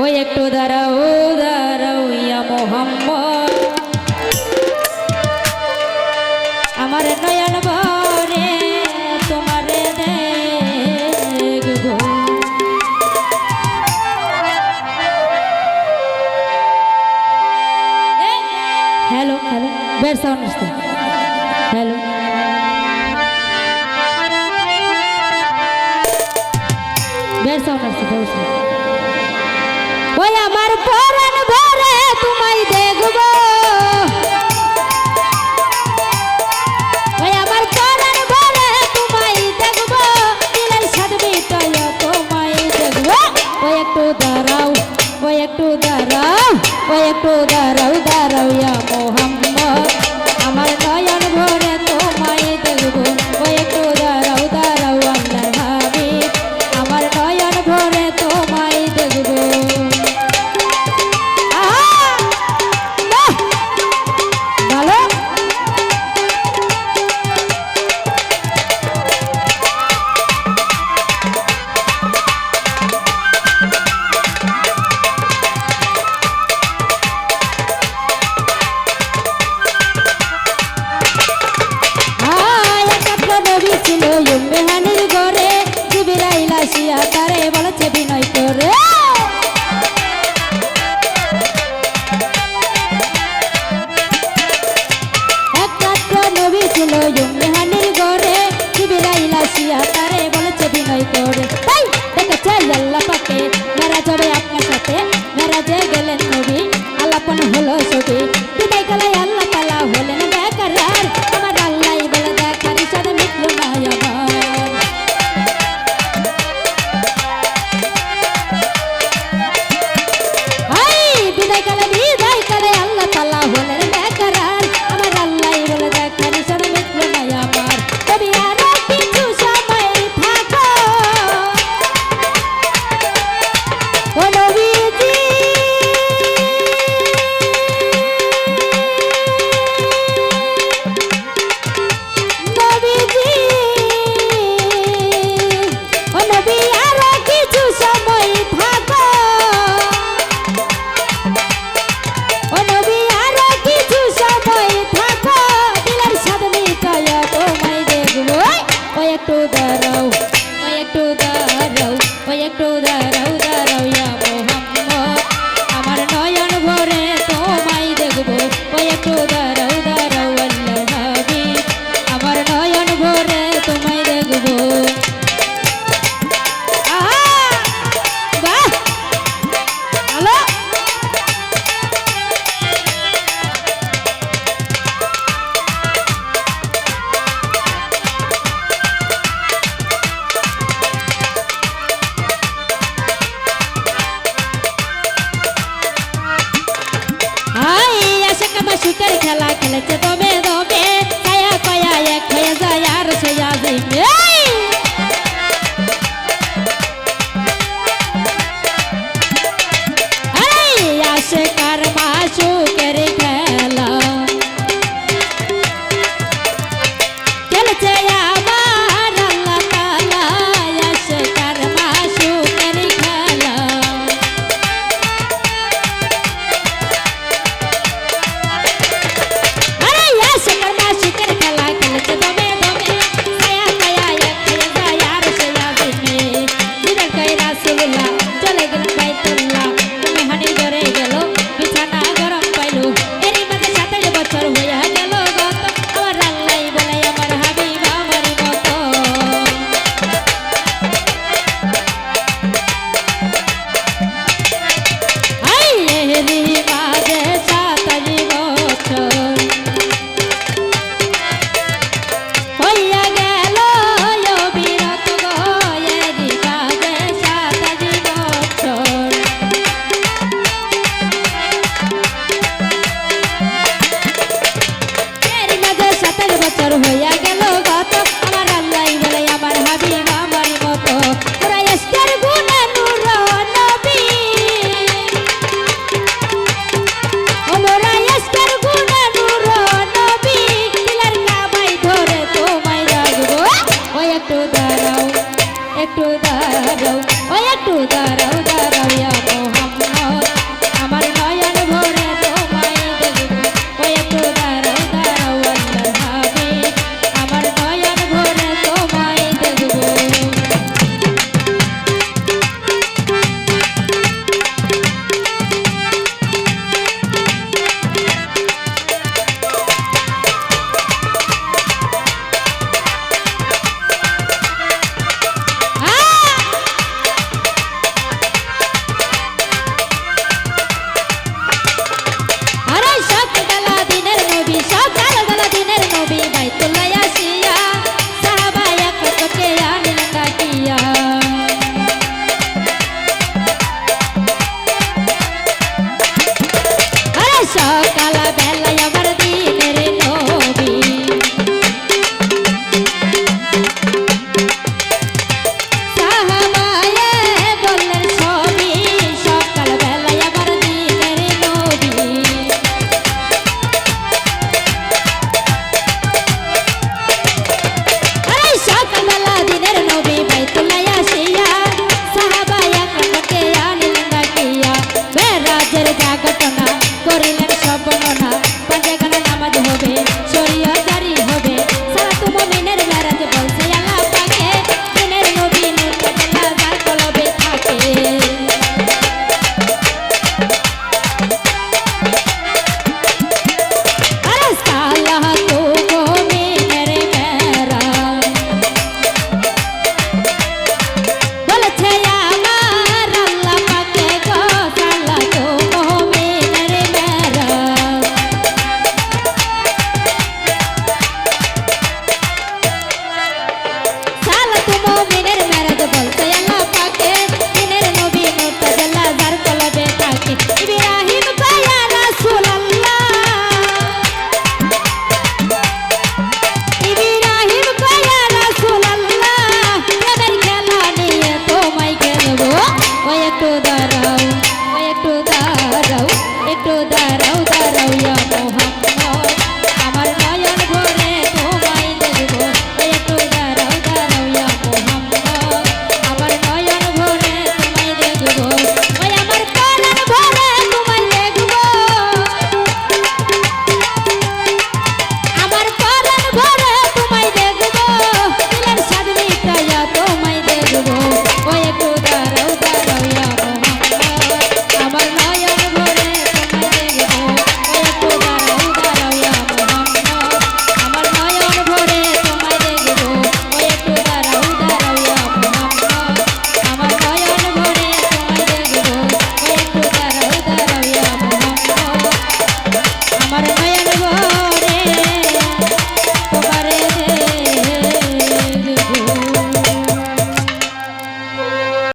ওই একটু দাঁড়াও দাঁড়াও ইয়া মোহাম্মদ। আমার নয়ন ভরে তোমারে দেখব। হ্যালো হ্যালো, বের সাউন্ড হ্যালো। বের সাউন্ড আসছে। ওই আমার পরা ಕಲೆಯ Pero সকাল বেলায় ஐயா